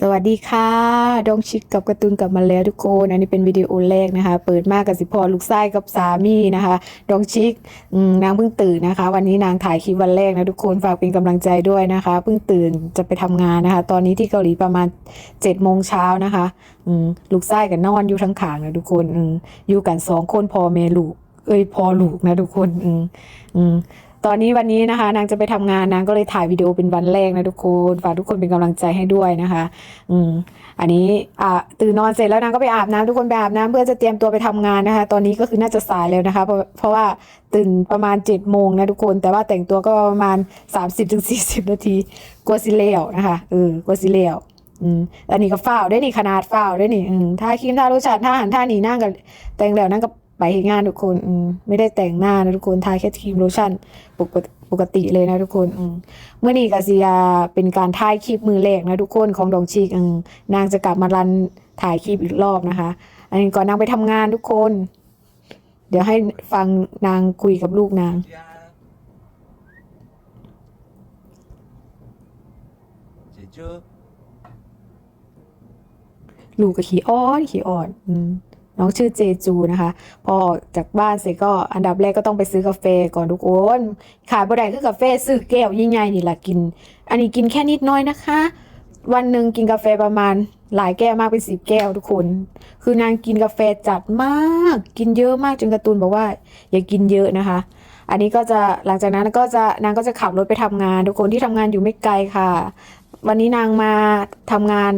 สวัสดีค่ะ ดองชิคกับการ์ตูนกลับมาแล้วทุกคน อันนี้เป็นวิดีโอแรกนะคะ เปิดมากกับสิพอลูกไส้กับสามีนะคะ ดองชิคอืมนางเพิ่งตื่นนะคะ วันนี้นางถ่ายคลิปวันแรกนะทุกคน ฝากเป็นกำลังใจด้วยนะคะ เพิ่งตื่นจะไปทำงานนะคะ ตอนนี้ที่เกาหลีประมาณ7จ็ดโมงเช้านะคะลูกไส้กับนอนอยู่ทั้งขางนะทุกคนออยู่กันสองคนพอแม่ลูกเอ้ยพอลูกนะทุกคน อืมอืม ตอนนี้วันนี้นะคะ นางจะไปทำงานนางก็เลยถ่ายวิดีโอเป็นวันแรกนะทุกคนฝากทุกคนเป็นกำลังใจให้ด้วยนะคะ อืมอันนี้อ่าตื่นนอนเสร็จแล้วนางก็ไปอาบน้ำทุกคนไปอาบน้ำเพื่อจะเตรียมตัวไปทำงานนะคะ ตอนนี้ก็คือน่าจะสายแล้วนะคะ เพราะเพราะว่าตื่นประมาณ7จ็ดโมงนะทุกคน แต่ว่าแต่งตัวก็ประมาณ 30-40ถึง40นาทีกลัวสิเลวนะคะเออกลัวสิเลวอืมอันนี้ก็ฝ้าวได้นี่ขนาดฝ้าวได้นี่อืมถ้าครีมท่ารสชาติท่าหันท่านีนั่งกับแต่งแล้วนั่งก็ ไปเฮ็ดงานทุกคนอืมไม่ได้แต่งหน้านะทุกคนทาแค่ครีมโลชั่นปกติปกติเลยนะทุกคนอืมเมื่อนี้กาซิยาเป็นการถ่ายคลิปมือแรกนะทุกคนของดองชีกอืมนางจะกลับมารันถ่ายคลิปอีกรอบนะคะ อันนี้ก่อนนางไปทำงานทุกคน เดี๋ยวให้ฟังนางคุยกับลูกนาง제주ลูกก็ขี้อ้อนขี้อ่อน อืม น้องชื่อเจจูนะคะ พอจากบ้านเสร็จก็อันดับแรกก็ต้องไปซื้อกาแฟก่อนทุกคนขายบ่ได้คือกาแฟซื้อแก้วยิ่งใหญ่นี่แหละกิน อันนี้กินแค่นิดน้อยนะคะ วันหนึ่งกินกาแฟประมาณหลายแก้วมากเป็นสิบแก้วทุกคน คือนางกินกาแฟจัดมาก กินเยอะมากจนการ์ตูนบอกว่า อย่ากินเยอะนะคะ อันนี้ก็จะหลังจากนั้นก็จะนางก็จะขับรถไปทำงาน ทุกคนที่ทำงานอยู่ไม่ไกลค่ะ วันนี้นางมาทำงาน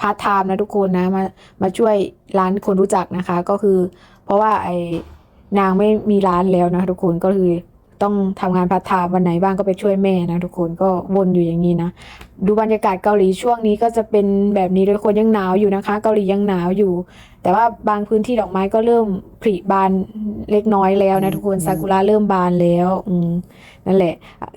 พาร์ทไทม์นะทุกคนนะมามาช่วยร้านคนรู้จักนะคะ ก็คือ เพราะว่าไอ้นางไม่มีร้านแล้วนะทุกคนก็คือต้องทำงานพาร์ทไทม์วันไหนบ้างก็ไปช่วยแม่นะทุกคนก็วนอยู่อย่างนี้นะ ดูบรรยากาศเกาหลีช่วงนี้ก็จะเป็นแบบนี้ทุกคนยังหนาวอยู่นะคะ เกาหลียังหนาวอยู่ แต่ว่าบางพื้นที่ดอกไม้ก็เริ่มผลิบานเล็กน้อยแล้วนะทุกคนซากุระเริ่มบานแล้วอืมนั่นแหละ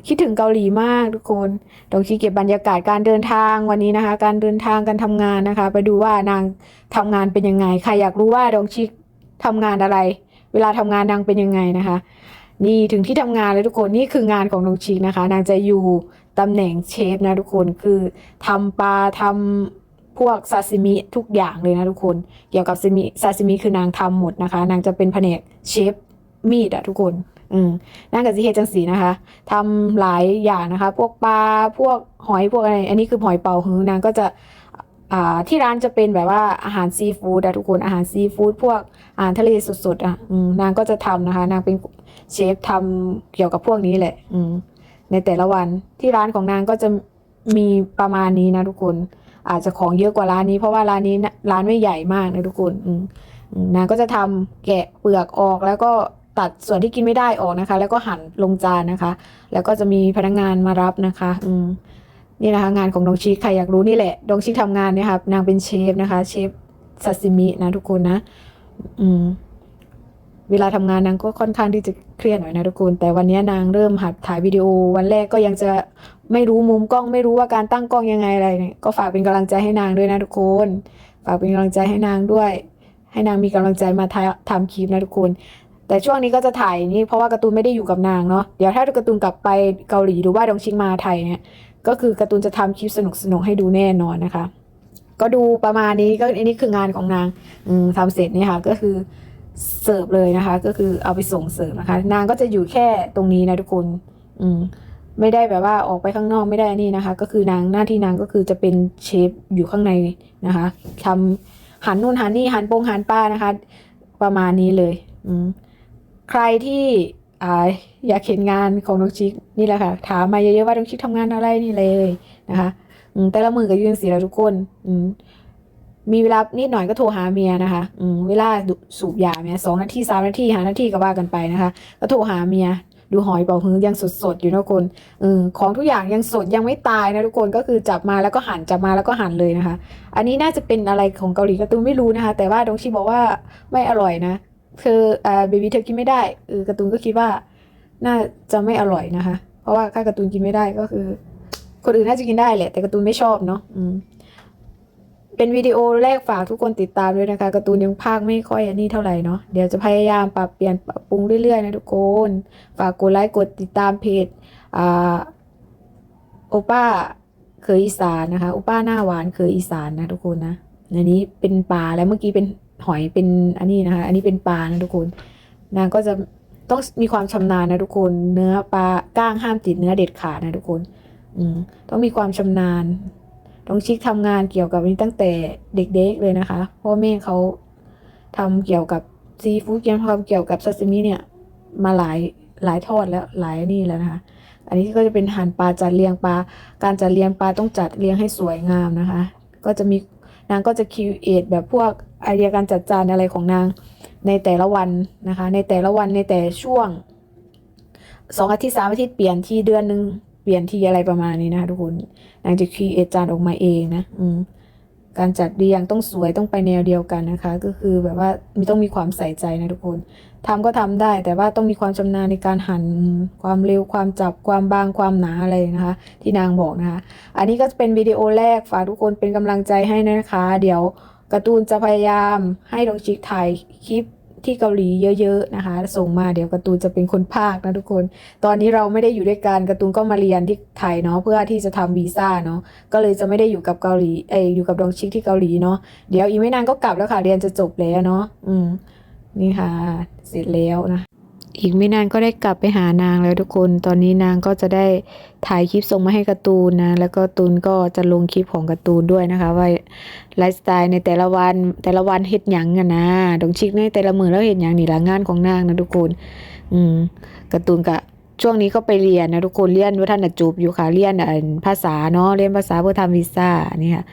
คิดถึงเกาหลีมากทุกคนตรงที่เก็บบรรยากาศการเดินทางวันนี้นะคะ การเดินทางการทำงานนะคะ ไปดูว่านางทำงานเป็นยังไงใครอยากรู้ว่าดองชิคทำงานอะไร เวลาทำงานนางเป็นยังไงนะคะ นี่ถึงที่ทำงานเลยทุกคนนี่คืองานของดองชิคนะคะ นางจะอยู่ตำแหน่งเชฟนะทุกคนคือทำปลาทำ พวกซาซิมิทุกอย่างเลยนะทุกคน เกี่ยวกับซาซิมิซาซิมิคือนางทำหมดนะคะ นางจะเป็นแผนกเชฟมีดอะทุกคนอืมนางกับสิเฮจังสีนะคะทำหลายอย่างนะคะ พวกปลาพวกหอยพวกอะไร อันนี้คือหอยเป่าฮือนางก็จะอ่าที่ร้านจะเป็นแบบว่าอาหารซีฟู้ดอะทุกคนอาหารซีฟู้ดพวกอาหารทะเลสดๆอะอนางก็จะทำนะคะ นางเป็นเชฟทำเกี่ยวกับพวกนี้แหละ อืมในแต่ละวันที่ร้านของนางก็จะมีประมาณนี้นะทุกคน อาจจะของเยอะกว่าร้านนี้ เพราะว่าร้านนี้ร้านไม่ใหญ่มากนะทุกคนนางก็จะทำแกะเปลือกออกแล้วก็ตัดส่วนที่กินไม่ได้ออกนะคะ แล้วก็หั่นลงจานนะคะ แล้วก็จะมีพนักงานมารับนะคะ อืมนี่นะคะ งานของดองชิคใครอยากรู้นี่แหละดองชิคทำงานเนี่ยครับนางเป็นเชฟนะคะ เชฟซาซิมินะทุกคนนะ อืม เวลาทำงานนางก็ค่อนข้างที่จะเครียดหน่อยนะทุกคนแต่วันนี้นางเริ่มหัดถ่ายวิดีโอ วันแรกก็ยังจะไม่รู้มุมกล้อง ไม่รู้ว่าการตั้งกล้องยังไงอะไรเนี่ยก็ฝากเป็นกำลังใจให้นางด้วยนะทุกคน ฝากเป็นกำลังใจให้นางด้วย ให้นางมีกำลังใจมาถ่ายทำคลิปนะทุกคน แต่ช่วงนี้ก็จะถ่ายนี่เพราะว่าการ์ตูนไม่ได้อยู่กับนางเนาะเดี๋ยวถ้าการ์ตูนกลับไปเกาหลีหรือว่าดองชิงมาไทยเนี่ยก็คือการ์ตูนจะทำคลิปสนุกๆให้ดูแน่นอนนะคะ ก็ดูประมาณนี้ก็อันนี้คืองานของนางทำเสร็จนี่ค่ะก็คือ เสิร์ฟเลยนะคะ ก็คือเอาไปส่งเสิร์ฟนะคะ นางก็จะอยู่แค่ตรงนี้นะทุกคน อืมไม่ได้แบบว่าออกไปข้างนอกไม่ได้นี่นะคะ ก็คือนางหน้าที่นางก็คือจะเป็นเชฟอยู่ข้างในนะคะทำหันนู่นหันนี่หันโปงหันป้านะคะ ประมาณนี้เลย อืมใครที่อ่าอยากเห็นงานของน้องชิคนี่แหละค่ะ ถามมาเยอะๆว่าน้องชิคทำงานอะไรนี่เลยนะคะแต่ละมือก็ยืนสีแล้วทุกคน อืม มีเวลานิดหน่อยก็โทรหาเมียนะคะ อืมเวลาสูบยาเมียสองนาทีสามนาทีหานาทีก็ว่ากันไปนะคะ ก็โทรหาเมีย ดูหอยเป่าฮื้อยังสดๆอยู่นะทุกคนเออของทุกอย่างยังสดยังไม่ตายนะทุกคนก็คือจับมาแล้วก็หั่นจับมาแล้วก็หั่นเลยนะคะ อันนี้น่าจะเป็นอะไรของเกาหลีกร์ตูนไม่รู้นะคะ แต่ว่าดงชิบอกว่าไม่อร่อยนะคืออ่าเบบี้เธอกินไม่ได้เออกร์ตูนก็คิดว่า น่าจะไม่อร่อยนะคะ เพราะว่าถ้ากร์ตูนกินไม่ได้ก็คือ คนอื่นน่าจะกินได้แหละแต่กร์ตูนไม่ชอบเนาะอืม เป็นวิดีโอแรกฝากทุกคนติดตามด้วยนะคะการ์ตูนยังภาคไม่ค่อยอันนี้เท่าไหร่เนาะเดี๋ยวจะพยายามปรับเปลี่ยนปรับปรุงเรื่อยๆนะทุกคนฝากกดไลค์กดติดตามเพจอ่าโอป้าเคยอีสานนะคะอุป้าหน้าหวานเคยอีสานนะทุกคนนะอันนี้เป็นปลาแล้วเมื่อกี้เป็นหอยเป็นอันนี้นะคะ อันนี้เป็นปลานะทุกคน นางก็จะต้องมีความชำนาญนะทุกคน เนื้อปลาก้างห้ามติดเนื้อเด็ดขาดนะทุกคน อืต้องมีความชำนาญ ต้องชิกทำงานเกี่ยวกับนี้ตั้งแต่เด็กๆเลยนะคะเพราะว่าแม่เขาทำเกี่ยวกับซีฟู้ดยังทำเกี่ยวกับซาซิมิเนี่ยมาหลายหลายทอดแล้วหลายนี่แล้วนะคะ อันนี้ก็จะเป็นหั่นปลาจัดเรียงปลา การจัดเรียงปลาต้องจัดเรียงให้สวยงามนะคะ ก็จะมีนางก็จะคิวเอทแบบพวกไอเดียการจัดจานอะไรของนางในแต่ละวันนะคะ ในแต่ละวันในแต่ช่วงสองอาทิตย์สามอาทิตย์เปลี่ยนที่เดือนหนึ่ง ปลี่ยนที่อะไรประมาณนี้นะคะทุกคนนางจะคิวเอจานออกมาเองนะอืมการจัดเรียงต้องสวยต้องไปแนวเดียวกันนะคะ ก็คือแบบว่ามีต้องมีความใส่ใจนะทุกคนทำก็ทำได้ แต่ว่าต้องมีความชำนาญในการหั่นความเร็วความจับความบางความหนาอะไรนะคะ ที่นางบอกนะคะ อันนี้ก็เป็นวิดีโอแรกฝากทุกคนเป็นกำลังใจให้นะคะ เดี๋ยวการ์ตูนจะพยายามให้ดงชิกถ่ายคลิป ที่เกาหลีเยอะๆนะคะ ส่งมาเดี๋ยวการ์ตูนจะเป็นคนภาคนะทุกคน ตอนนี้เราไม่ได้อยู่ด้วยกันการ์ตูนก็มาเรียนที่ไทยเนาะเพื่อที่จะทำวีซ่าเนาะก็เลยจะไม่ได้อยู่กับเกาหลีเออยู่กับดองชิกที่เกาหลีเนาะเดี๋ยวอีกไม่นานก็กลับแล้วค่ะเรียนจะจบแล้วเนาะอืมนี่ค่ะ เสร็จแล้วนะ อีกไม่นานก็ได้กลับไปหานางแล้วทุกคน ตอนนี้นางก็จะได้ถ่ายคลิปส่งมาให้การ์ตูนนะ แล้วก็ตูนก็จะลงคลิปของการ์ตูนด้วยนะคะ ว่าไลฟ์สไตล์ในแต่ละวันแต่ละวันเฮ็ดหยังกันนะดงชิกในแต่ละมือแล้วเฮ็ดหยังนี่ละงานของนางนะทุกคน อืมการ์ตูนกะช่วงนี้ก็ไปเรียนนะทุกคนเรียนวัฒนจูบอยู่ค่ะเรียนภาษาเนาะเรียนภาษาเพื่อทำวีซ่านี่ค่ะ